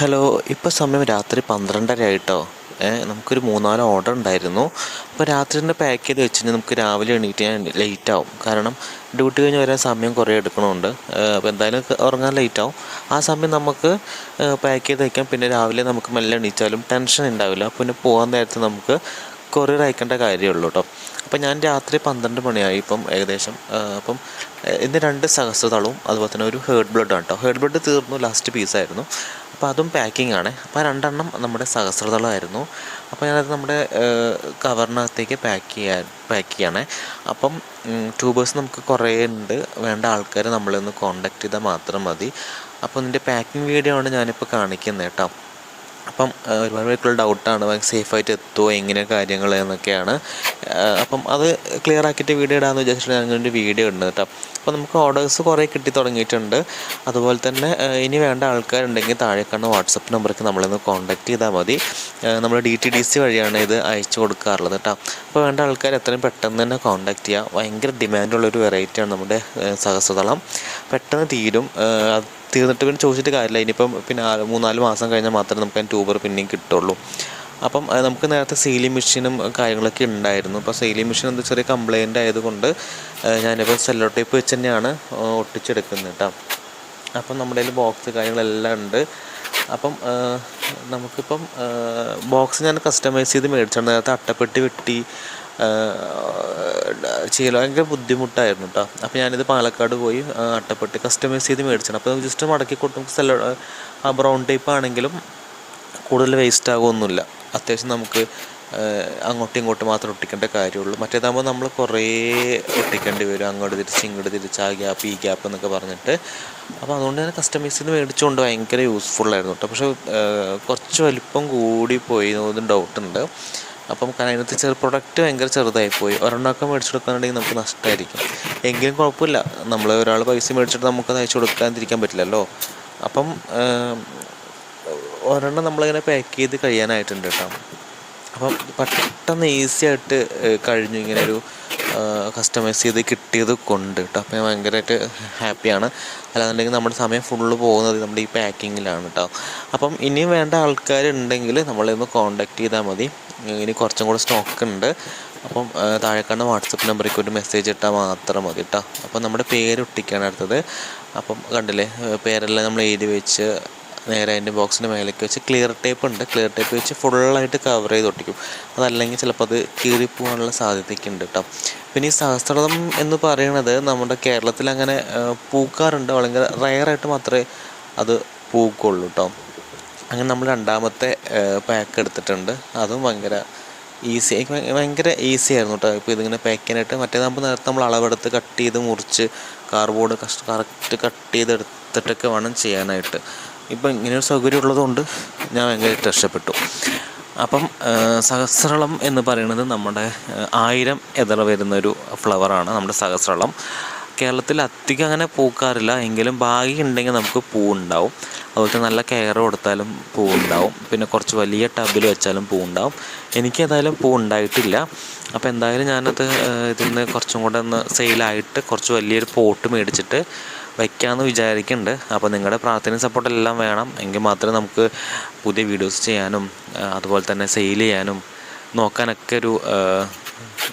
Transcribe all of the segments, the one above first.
Hello ഇപ്പോൾ സമയം രാത്രി പന്ത്രണ്ടര ആയിട്ടോ നമുക്കൊരു മൂന്നാൽ ഓർഡർ ഉണ്ടായിരുന്നു. അപ്പോൾ രാത്രി തന്നെ പാക്ക് ചെയ്ത് വെച്ചിട്ട് നമുക്ക് രാവിലെ എണീറ്റ് ഞാൻ ലേറ്റ് ആവും. കാരണം ഡ്യൂട്ടി കഴിഞ്ഞ് വരാൻ സമയം കുറേ എടുക്കണമുണ്ട് അപ്പോൾ എന്തായാലും ഉറങ്ങാൻ ലേറ്റ് ആവും. ആ സമയം നമുക്ക് പാക്ക് ചെയ്ത് വയ്ക്കാം പിന്നെ രാവിലെ നമുക്ക് മെല്ലെ എണീച്ചാലും ടെൻഷൻ ഉണ്ടാവില്ല. പിന്നെ പോകാൻ നേരത്ത് നമുക്ക് കൊറിയർ അയക്കേണ്ട കാര്യമുള്ളൂ കേട്ടോ അപ്പം ഞാൻ രാത്രി പന്ത്രണ്ട് മണിയായി ഇപ്പം ഏകദേശം അപ്പം ഇതിന്റെ രണ്ട് സഹസ്രതളവും അതുപോലെ തന്നെ ഒരു ഹേർഡ് ബ്ലഡ് ആണ് കേട്ടോ ഹേർഡ് ബ്ലഡ് തീർന്നു ലാസ്റ്റ് പീസായിരുന്നു അപ്പോൾ അതും പാക്കിംഗ് ആണ്. അപ്പോൾ രണ്ടെണ്ണം നമ്മുടെ സഹസ്രതളമായിരുന്നു അപ്പോൾ ഞാനത് നമ്മുടെ കവറിനകത്തേക്ക് പാക്ക് ചെയ്യാൻ പാക്ക് ചെയ്യണേ. അപ്പം ട്യൂബേഴ്സ് നമുക്ക് കുറേ ഉണ്ട്. വേണ്ട ആൾക്കാർ നമ്മളൊന്ന് കോണ്ടാക്ട് ചെയ്താൽ മാത്രം മതി. അപ്പോൾ ഇതിന്റെ പാക്കിംഗ് വീഡിയോ ആണ് ഞാനിപ്പോൾ കാണിക്കുന്നത് കേട്ടോ അപ്പം ഒരുപാട് പേർക്കുള്ള ഡൗട്ടാണ് സേഫായിട്ട് എത്തുമോ എങ്ങനെ കാര്യങ്ങൾ എന്നൊക്കെയാണ്. അപ്പം അത് ക്ലിയർ ആക്കിയിട്ട് വീഡിയോ ഇടാന്ന് വിചാരിച്ചിട്ട് അങ്ങനെ ഒരു വീഡിയോ ഉണ്ട് കേട്ടോ. അപ്പോൾ നമുക്ക് ഓർഡേഴ്സ് കുറേ കിട്ടി തുടങ്ങിയിട്ടുണ്ട്. അതുപോലെ തന്നെ ഇനി വേണ്ട ആൾക്കാരുണ്ടെങ്കിൽ താഴെ കാണുന്ന വാട്സപ്പ് നമ്പർക്ക് നമ്മളൊന്ന് കോൺടാക്ട് ചെയ്താൽ മതി. നമ്മൾ ഡി ടി ഡി സി വഴിയാണ് ഇത് അയച്ചു കൊടുക്കാറുള്ളത് കേട്ടോ. അപ്പോൾ വേണ്ട ആൾക്കാർ എത്രയും പെട്ടെന്ന് തന്നെ കോൺടാക്ട് ചെയ്യുക ഭയങ്കര ഡിമാൻഡുള്ളൊരു വെറൈറ്റിയാണ് നമ്മുടെ സഹസ്രതളം പെട്ടെന്ന് തീരും. തീർന്നിട്ട് പിന്നെ ചോദിച്ചിട്ട് കാര്യമില്ല. ഇനിയിപ്പം പിന്നെ മൂന്നാൽ മാസം കഴിഞ്ഞാൽ മാത്രമേ നമുക്ക് അതിന് ട്യൂബർ പിന്നെയും കിട്ടുള്ളൂ. അപ്പം നമുക്ക് നേരത്തെ സീലിംഗ് മെഷീനും കാര്യങ്ങളൊക്കെ ഉണ്ടായിരുന്നു. അപ്പോൾ സീലിംഗ് മെഷീൻ എന്താ ചെറിയ കംപ്ലൈന്റ് ആയതുകൊണ്ട് ഞാനിപ്പോൾ സെല്ലോ ടേപ്പ് വെച്ച് തന്നെയാണ് ഒട്ടിച്ചെടുക്കുന്നത് കേട്ടോ. അപ്പം നമ്മുടെ കയ്യിൽ ബോക്സ് കാര്യങ്ങളെല്ലാം ഉണ്ട്. അപ്പം നമുക്കിപ്പം ബോക്സ് ഞാൻ കസ്റ്റമൈസ് ചെയ്ത് മേടിച്ചാണ്. നേരത്തെ അട്ടപ്പെട്ടി വെട്ടി ചെയ്യൽ ഭയങ്കര ബുദ്ധിമുട്ടായിരുന്നു കേട്ടോ അപ്പോൾ ഞാനിത് പാലക്കാട് പോയി അട്ടപ്പെട്ടി കസ്റ്റമൈസ് ചെയ്ത് മേടിച്ചാണ് അപ്പോൾ ജസ്റ്റ് മടക്കി കൊടുത്ത് നമുക്ക് സെല്ലോ ആ ബ്രൗൺ ടൈപ്പ് ആണെങ്കിലും കൂടുതൽ വേസ്റ്റ് ആകുമൊന്നുമില്ല അത്യാവശ്യം നമുക്ക് അങ്ങോട്ടും ഇങ്ങോട്ടും മാത്രം ഒട്ടിക്കേണ്ട കാര്യമുള്ളൂ. മറ്റേതാകുമ്പോൾ നമ്മൾ കുറേ ഒട്ടിക്കേണ്ടി വരും. അങ്ങോട്ട് തിരിച്ച് ഇങ്ങോട്ട് തിരിച്ച് ആ ഗ്യാപ്പ് ഈ ഗ്യാപ്പ് എന്നൊക്കെ പറഞ്ഞിട്ട്. അപ്പോൾ അതുകൊണ്ട് തന്നെ കസ്റ്റമൈസ് ചെയ്ത് മേടിച്ചുകൊണ്ട് ഭയങ്കര യൂസ്ഫുള്ളായിരുന്നു കേട്ടോ പക്ഷേ കുറച്ച് വലിപ്പം കൂടി പോയി എന്നൊന്നും ഡൗട്ടുണ്ട് അപ്പം അതിനകത്ത് ചെറു പ്രൊഡക്റ്റ് ഭയങ്കര ചെറുതായി പോയി ഒരെണ്ണമൊക്കെ മേടിച്ചു കൊടുക്കാനുണ്ടെങ്കിൽ നമുക്ക് നഷ്ടമായിരിക്കും എങ്കിലും കുഴപ്പമില്ല. നമ്മൾ ഒരാൾ പൈസ മേടിച്ചിട്ട് നമുക്കത് അയച്ചു കൊടുക്കാതിരിക്കാൻ പറ്റില്ലല്ലോ. അപ്പം ഒരെണ്ണം നമ്മളിങ്ങനെ പാക്ക് ചെയ്ത് കഴിയാനായിട്ടുണ്ട് കേട്ടോ. അപ്പം പെട്ടെന്ന് ഈസി ആയിട്ട് കഴിഞ്ഞു. ഇങ്ങനെ ഒരു കസ്റ്റമൈസ് ചെയ്ത് കിട്ടിയത് കൊണ്ട് കേട്ടോ അപ്പോൾ ഞാൻ ഭയങ്കരമായിട്ട് ഹാപ്പിയാണ് അല്ലാന്നുണ്ടെങ്കിൽ നമ്മുടെ സമയം ഫുള്ള് പോകുന്നത് നമ്മുടെ ഈ പാക്കിങ്ങിലാണ് കേട്ടോ അപ്പം ഇനിയും വേണ്ട ആൾക്കാരുണ്ടെങ്കിൽ നമ്മളൊന്ന് കോണ്ടാക്ട് ചെയ്താൽ മതി. ഇനി കുറച്ചും കൂടെ സ്റ്റോക്ക് ഉണ്ട്. അപ്പം താഴെ വാട്സപ്പ് നമ്പറേക്ക് ഒരു മെസ്സേജ് ഇട്ടാൽ മാത്രം മതി കേട്ടോ അപ്പം നമ്മുടെ പേര് ഒട്ടിക്കാണ് അടുത്തത്. അപ്പം കണ്ടില്ലേ പേരെല്ലാം നമ്മൾ എഴുതി വെച്ച് നേരെ അതിന്റെ ബോക്സിന്റെ മേലേക്ക് വെച്ച് ക്ലിയർ ടേപ്പ് ഉണ്ട്. ക്ലിയർ ടേപ്പ് വെച്ച് ഫുള്ളായിട്ട് കവർ ചെയ്ത് ഒട്ടിക്കും. അതല്ലെങ്കിൽ ചിലപ്പോൾ അത് കീറിപ്പോകാനുള്ള സാധ്യതയൊക്കെ ഉണ്ട് കേട്ടോ പിന്നെ ഈ സഹസ്രതം എന്ന് പറയുന്നത് നമ്മുടെ കേരളത്തിൽ അങ്ങനെ പൂക്കാറുണ്ട്. അല്ലെങ്കിൽ റയറായിട്ട് മാത്രമേ അത് പൂക്കുള്ളൂ കേട്ടോ അങ്ങനെ നമ്മൾ രണ്ടാമത്തെ പാക്ക് എടുത്തിട്ടുണ്ട്. അതും ഭയങ്കര ഈസി ഭയങ്കര ഈസി ആയിരുന്നു കേട്ടോ ഇപ്പോൾ ഇതിങ്ങനെ പാക്ക് ചെയ്യാനായിട്ട് മറ്റേതാകുമ്പോൾ നേരത്തെ നമ്മൾ അളവെടുത്ത് കട്ട് ചെയ്ത് മുറിച്ച് കാർബോർഡ് കറക്റ്റ് കട്ട് ചെയ്തെടുത്തിട്ടൊക്കെ വേണം ചെയ്യാനായിട്ട്. ഇപ്പം ഇങ്ങനെ ഒരു സൗകര്യം ഉള്ളതുകൊണ്ട് ഞാൻ ഭയങ്കരമായിട്ട് ഇഷ്ടപ്പെട്ടു അപ്പം സഹസ്രളം എന്ന് പറയുന്നത് നമ്മുടെ ആയിരം എതിർ വരുന്നൊരു ഫ്ലവറാണ് നമ്മുടെ സഹസ്രളം. കേരളത്തിൽ അധികം അങ്ങനെ പൂക്കാറില്ല. എങ്കിലും ഭാഗ്യം ഉണ്ടെങ്കിൽ നമുക്ക് പൂവുണ്ടാവും. അതുപോലെ നല്ല കെയർ കൊടുത്താലും പൂവുണ്ടാവും. പിന്നെ കുറച്ച് വലിയ ടബിൽ വെച്ചാലും പൂവുണ്ടാവും. എനിക്ക് ഏതായാലും പൂ ഉണ്ടായിട്ടില്ല. അപ്പോൾ എന്തായാലും ഞാനത് ഇതിൽ നിന്ന് കുറച്ചും കൂടെ ഒന്ന് സെയിലായിട്ട് കുറച്ച് വലിയൊരു പോട്ട് മേടിച്ചിട്ട് വയ്ക്കാമെന്ന് വിചാരിക്കുന്നുണ്ട് അപ്പോൾ നിങ്ങളുടെ പ്രാർത്ഥനയും സപ്പോർട്ട് എല്ലാം വേണം. എങ്കിൽ മാത്രമേ നമുക്ക് പുതിയ വീഡിയോസ് ചെയ്യാനും അതുപോലെ തന്നെ സെയിൽ ചെയ്യാനും നോക്കാനൊക്കെ ഒരു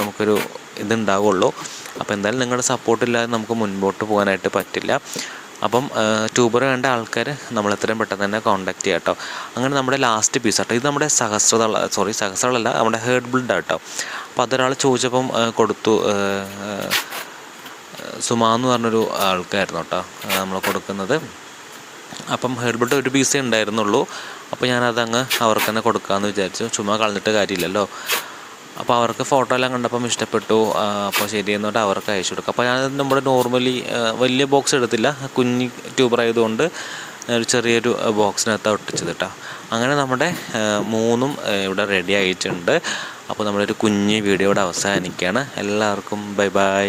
നമുക്കൊരു ഇതുണ്ടാവുള്ളൂ. അപ്പോൾ എന്തായാലും നിങ്ങളുടെ സപ്പോർട്ട് ഇല്ലാതെ നമുക്ക് മുൻപോട്ട് പോകാനായിട്ട് പറ്റില്ല. അപ്പം ട്യൂബർ വേണ്ട ആൾക്കാർ നമ്മൾ എത്രയും പെട്ടെന്ന് തന്നെ കോൺടാക്ട് ചെയ്യാം കേട്ടോ അങ്ങനെ നമ്മുടെ ലാസ്റ്റ് പീസ് ആട്ടോ. ഇത് നമ്മുടെ സഹസ്രതള സോറി സഹസ്രതളല്ല നമ്മുടെ ഹേർഡ് ബ്ലഡ് ആട്ടോ. അപ്പോൾ അതൊരാൾ ചോദിച്ചപ്പം കൊടുത്തു സുമ എന്ന് പറഞ്ഞൊരു ആൾക്കായിരുന്നു കേട്ടോ നമ്മൾ കൊടുക്കുന്നത്. അപ്പം ഹെർബിട്ട് ഒരു പീസേ ഉണ്ടായിരുന്നുള്ളൂ. അപ്പോൾ ഞാനതങ്ങ് അവർക്ക് തന്നെ കൊടുക്കാമെന്ന് വിചാരിച്ചു. ചുമ്മാ കളഞ്ഞിട്ട് കാര്യമില്ലല്ലോ. അപ്പോൾ അവർക്ക് ഫോട്ടോ എല്ലാം കണ്ടപ്പം ഇഷ്ടപ്പെട്ടു. അപ്പോൾ ശരി എന്നിട്ട് അവർക്ക് അയച്ചു കൊടുക്കും. അപ്പോൾ ഞാൻ നമ്മുടെ നോർമലി വലിയ ബോക്സ് എടുത്തില്ല. കുഞ്ഞി ട്യൂബർ ആയതുകൊണ്ട് ഒരു ചെറിയൊരു ബോക്സിനകത്ത് ഒട്ടിച്ചത് കേട്ടോ. അങ്ങനെ നമ്മുടെ മൂന്നും ഇവിടെ റെഡി ആയിട്ടുണ്ട്. അപ്പോൾ നമ്മുടെ ഒരു കുഞ്ഞ് വീഡിയോയുടെ അവസാനിക്കുകയാണ്. എല്ലാവർക്കും ബൈ ബൈ.